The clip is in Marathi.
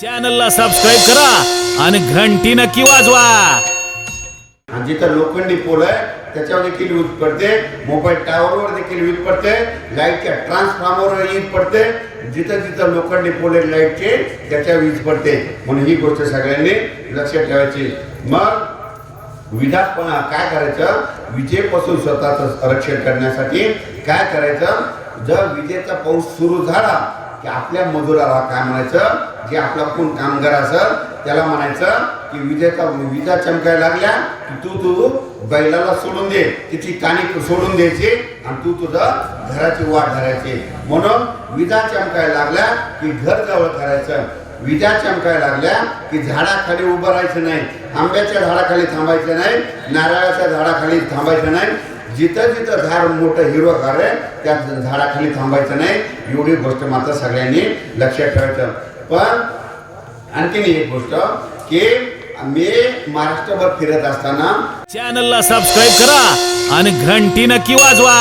चॅनलला सबस्क्राईब करा आणि घंटी नक्की वाजवा. आणि जिथं लोखंडी पोल आहे त्याच्यावर देखील वीज पडते. मोबाईल टावरवर देखील वीज पडते. लाईटच्या ट्रान्सफॉर्मरवर वीज पडते. जिथं जिथं लोखंडी पोल आहे लाईटचे त्याच्या वीज पडते. म्हणून ही गोष्ट सगळ्यांनी लक्षात ठेवायची. मग विधा काय करायचं? विजेपासून स्वतःचं रक्षण करण्यासाठी काय करायचं? जर विजेचा पाऊस सुरू झाला की आपल्या मजुराला काय म्हणायचं? जे आपला कोण कामगार असेल त्याला म्हणायचं की विजेचा विजा चमकायला लागल्या की तू तू बैलाला सोडून दे तिची काणी सोडून द्यायची आणि तू तुझं घराची वाट धरायची. म्हणून विजा चमकायला लागल्या की घर जवळ करायचं विजा चमकायला लागल्या की झाडाखाली उभं राहायचं नाही. आंब्याच्या झाडाखाली थांबायचं नाही. नारळाच्या झाडाखाली थांबायचं नाही. जिथं जिथं झाड मोठं हिरवगार आहे त्या झाडाखाली थांबायचं नाही. एवढी गोष्ट मात्र सगळ्यांनी लक्षात ठेवायचं. पण आणखीन एक गोष्ट की मी महाराष्ट्रभर फिरत असताना चॅनलला सबस्क्राईब करा आणि घंटी नक्की वाजवा.